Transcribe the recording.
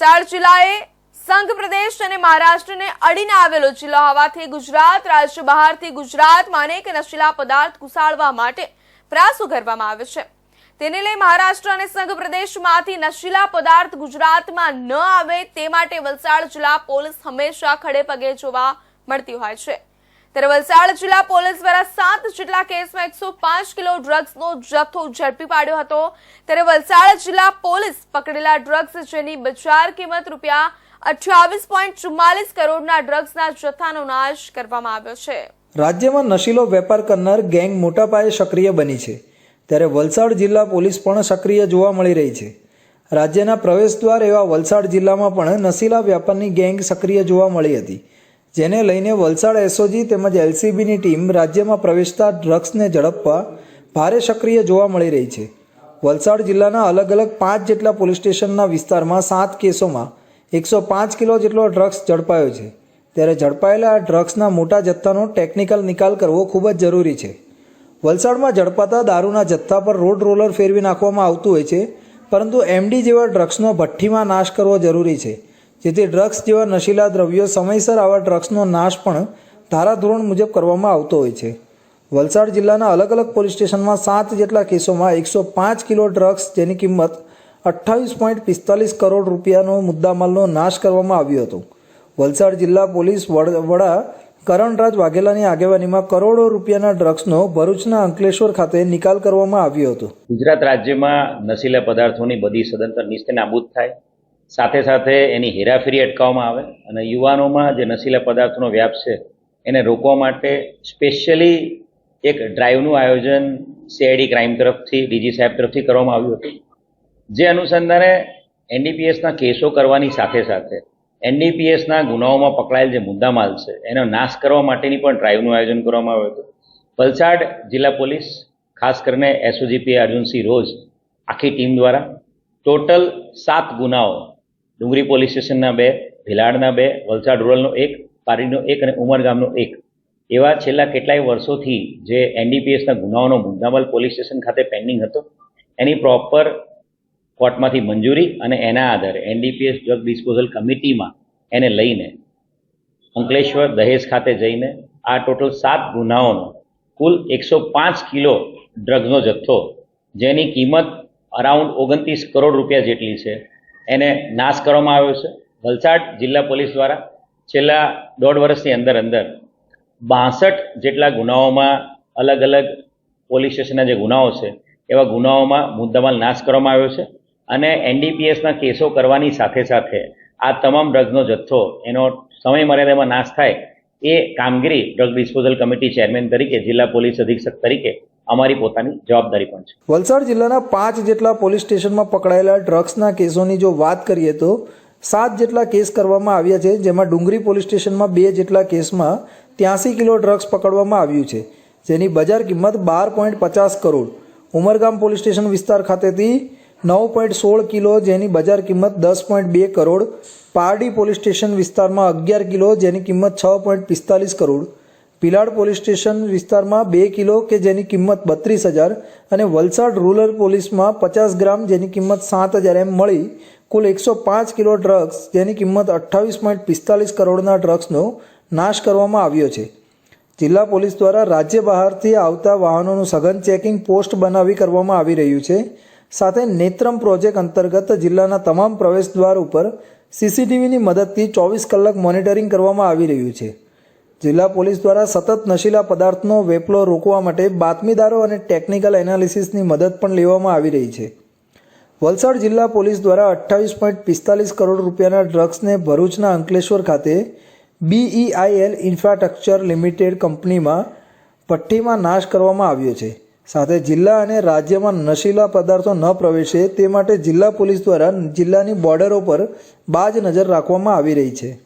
વલસાડ જિલ્લાએ સંઘ પ્રદેશ અને મહારાષ્ટ્રને અડીને આવેલો જિલ્લો હોવાથી ગુજરાત રાજ્ય બહારથી ગુજરાતમાં અનેક નશીલા પદાર્થ ઘુસાડવા માટે પ્રયાસો કરવામાં આવે છે. તેને લઈ મહારાષ્ટ્ર અને સંઘ પ્રદેશમાંથી નશીલા પદાર્થ ગુજરાતમાં ન આવે તે માટે વલસાડ જિલ્લા પોલીસ હંમેશા ખડે પગે જોવા મળતી હોય છે. ત્યારે વલસાડ જિલ્લા પોલીસ દ્વારા સાત જેટલા કેસમાં એકસો પાંચ કિલો ડ્રગ્સનો જથ્થો ઝડપી પાડ્યો હતો. ત્યારે વલસાડ જિલ્લા પોલીસ પકડેલા ડ્રગ્સ જેની બજાર કિંમત રૂપિયા અઠ્યાવીસ પોઈન્ટ ચુમ્માલીસ કરોડના ડ્રગ્સના જથ્થાનો નાશ કરવામાં આવ્યો છે. રાજ્યમાં નશીલો વેપાર કરનાર ગેંગ મોટા પાયે સક્રિય બની છે. ત્યારે વલસાડ જિલ્લા પોલીસ પણ સક્રિય જોવા મળી રહી છે. રાજ્યના પ્રવેશદ્વાર એવા વલસાડ જિલ્લામાં પણ નશીલા વ્યાપારની ગેંગ સક્રિય જોવા મળી હતી. જેને લઈને વલસાડ એસઓજી તેમજ એલસીબીની ટીમ રાજ્યમાં પ્રવેશતા ડ્રગ્સને ઝડપવા ભારે સક્રિય જોવા મળી રહી છે. વલસાડ જિલ્લાના અલગ અલગ પાંચ જેટલા પોલીસ સ્ટેશનના વિસ્તારમાં સાત કેસોમાં એકસો પાંચ કિલો જેટલો ડ્રગ્સ ઝડપાયો છે. ત્યારે ઝડપાયેલા આ ડ્રગ્સના મોટા જથ્થાનો ટેકનિકલ નિકાલ કરવો ખૂબ જ જરૂરી છે. વલસાડમાં ઝડપાતા દારૂના જથ્થા પર રોડ રોલર ફેરવી નાખવામાં આવતું હોય છે, પરંતુ એમડી જેવા ડ્રગ્સનો ભઠ્ઠીમાં નાશ કરવો જરૂરી છે. જેથી ડ્રગ્સ જેવા નશીલા દ્રવ્યો સમયસર આવા ડ્રગ્સનો નાશ પણ ધારાધોરણ મુજબ કરવામાં આવતો હોય છે. વલસાડ જિલ્લાના અલગ અલગ પોલીસ સ્ટેશનમાં સાત જેટલા કેસોમાં એકસો પાંચ કિલો ડ્રગ્સ જેની કિંમત અઠ્ઠાવીસ પોઈન્ટ પિસ્તાલીસ કરોડ રૂપિયાનો મુદ્દામાલનો નાશ કરવામાં આવ્યો હતો. વલસાડ જિલ્લા પોલીસ વડ- કરણરાજ વાઘેલાની આગેવાનીમાં કરોડો રૂપિયાના ડ્રગ્સનો ભરૂચના અંકલેશ્વર ખાતે નિકાલ કરવામાં આવ્યો હતો. ગુજરાત રાજ્યમાં નશીલા પદાર્થોની બધી સદંતર નિસ્તે નાબૂદ થાય. સાથે સાથે એની હેરાફેરી અટકાવવામાં આવે અને યુવાનોમાં જે નશીલા પદાર્થોનો વ્યાપ છે, એને રોકવા માટે સ્પેશિયલી એક ડ્રાઈવનું આયોજન સીઆઈડી ક્રાઇમ તરફથી ડીજી સાહેબ તરફથી કરવામાં આવ્યું હતું. જે અનુસંધાને એનડીપીએસના કેસો કરવાની સાથે સાથે એનડીપીએસના ગુનાઓમાં પકડાયેલ જે મુદ્દામાલ છે, એનો નાશ કરવા માટેની પણ ડ્રાઈવનું આયોજન કરવામાં આવ્યું હતું. વલસાડ જિલ્લા પોલીસ, ખાસ કરીને એસઓજીપી અર્જુનસિંહ રોજ આખી ટીમ દ્વારા ટોટલ સાત ગુનાઓ ડુંગરી પોલીસ સ્ટેશનના બે, ભિલાડના બે, વલસાડ રૂરલનો એક, પારીનો એક અને ઉમરગામનો એક. એવા છેલ્લા કેટલાય વર્ષોથી જે એનડીપીએસના ગુનાઓનો મુદ્દામાલ પોલીસ સ્ટેશન ખાતે પેન્ડિંગ હતો, એની પ્રોપર કોર્ટમાંથી મંજૂરી અને એના આધારે એનડીપીએસ ડ્રગ ડિસ્પોઝલ કમિટીમાં એને લઈને અંકલેશ્વર દહેજ ખાતે જઈને આ ટોટલ સાત ગુનાઓનો કુલ એકસો પાંચ કિલો ડ્રગ્સનો જથ્થો, જેની કિંમત અરાઉન્ડ ઓગણત્રીસ કરોડ રૂપિયા જેટલી છે એને નાશ કરવામાં આવ્યો છે. વલસાડ જિલ્લા પોલીસ દ્વારા છેલ્લા દોઢ વર્ષની અંદર અંદર બાસઠ જેટલા ગુનાઓમાં અલગ અલગ પોલીસ સ્ટેશનના જે ગુનાઓ છે, એવા ગુનાઓમાં મુદ્દામાલ નાશ કરવામાં આવ્યો છે અને એનડીપીએસના કેસો કરવાની સાથે સાથે આ તમામ ડ્રગ્સનો જથ્થો એનો સમય મર્યાદામાં નાશ થાય એ કામગીરી ડ્રગ ડિસ્પોઝલ કમિટી ચેરમેન તરીકે જિલ્લા પોલીસ અધિક્ષક તરીકે અમારી પોતાની જવાબદારી પણ છે. વલસાડ જિલ્લાના પાંચ જેટલા પોલીસ સ્ટેશનમાં પકડાયેલા ડ્રગ્સના કેસોની જો વાત કરીએ તો સાત જેટલા કેસ કરવામાં આવ્યા છે, જેમાં ડુંગરી પોલીસ સ્ટેશનમાં બે જેટલા કેસમાં ત્યાંસી કિલો ડ્રગ્સ પકડવામાં આવ્યું છે. જેની બજાર કિંમત બાર પોઈન્ટ પચાસ કરોડ. ઉમરગામ પોલીસ સ્ટેશન વિસ્તાર ખાતેથી નવ પોઈન્ટ સોળ કિલો, જેની બજાર કિંમત દસ પોઈન્ટ બે કરોડ. પારડી પોલીસ સ્ટેશન વિસ્તારમાં અગિયાર કિલો, જેની કિંમત છ પોઈન્ટ પિસ્તાલીસ કરોડ. ભિલાડ પોલીસ સ્ટેશન વિસ્તારમાં બે કિલો કે જેની કિંમત બત્રીસ હજાર અને વલસાડ રૂરલ પોલીસમાં પચાસ ગ્રામ જેની કિંમત સાત હજાર એમ મળી, કુલ એકસો પાંચ કિલો ડ્રગ્સ જેની કિંમત અઠ્ઠાવીસ પોઈન્ટ પિસ્તાલીસ કરોડના ડ્રગ્સનો નાશ કરવામાં આવ્યો છે. જિલ્લા પોલીસ દ્વારા રાજ્ય બહારથી આવતા વાહનોનું સઘન ચેકિંગ પોસ્ટ બનાવી કરવામાં આવી રહ્યું છે. સાથે નેત્રમ પ્રોજેક્ટ અંતર્ગત જિલ્લાના તમામ પ્રવેશદ્વાર ઉપર સીસીટીવીની મદદથી ચોવીસ કલાક મોનિટરિંગ કરવામાં આવી રહ્યું છે. જિલ્લા પોલીસ દ્વારા સતત નશીલા પદાર્થનો વેપલો રોકવા માટે બાતમીદારો અને ટેકનિકલ એનાલિસિસની મદદ પણ લેવામાં આવી રહી છે. વલસાડ જિલ્લા પોલીસ દ્વારા અઠ્ઠાવીસ પોઈન્ટ પિસ્તાલીસ કરોડ રૂપિયાના ડ્રગ્સને ભરૂચના અંકલેશ્વર ખાતે બીઈઆઈએલ ઇન્ફ્રાસ્ટ્રક્ચર લિમિટેડ કંપનીમાં ભઠ્ઠીમાં નાશ કરવામાં આવ્યો છે. સાથે જિલ્લા અને રાજ્યમાં નશીલા પદાર્થો ન પ્રવેશે તે માટે જિલ્લા પોલીસ દ્વારા જિલ્લાની બોર્ડરો પર બાજ નજર રાખવામાં આવી રહી છે.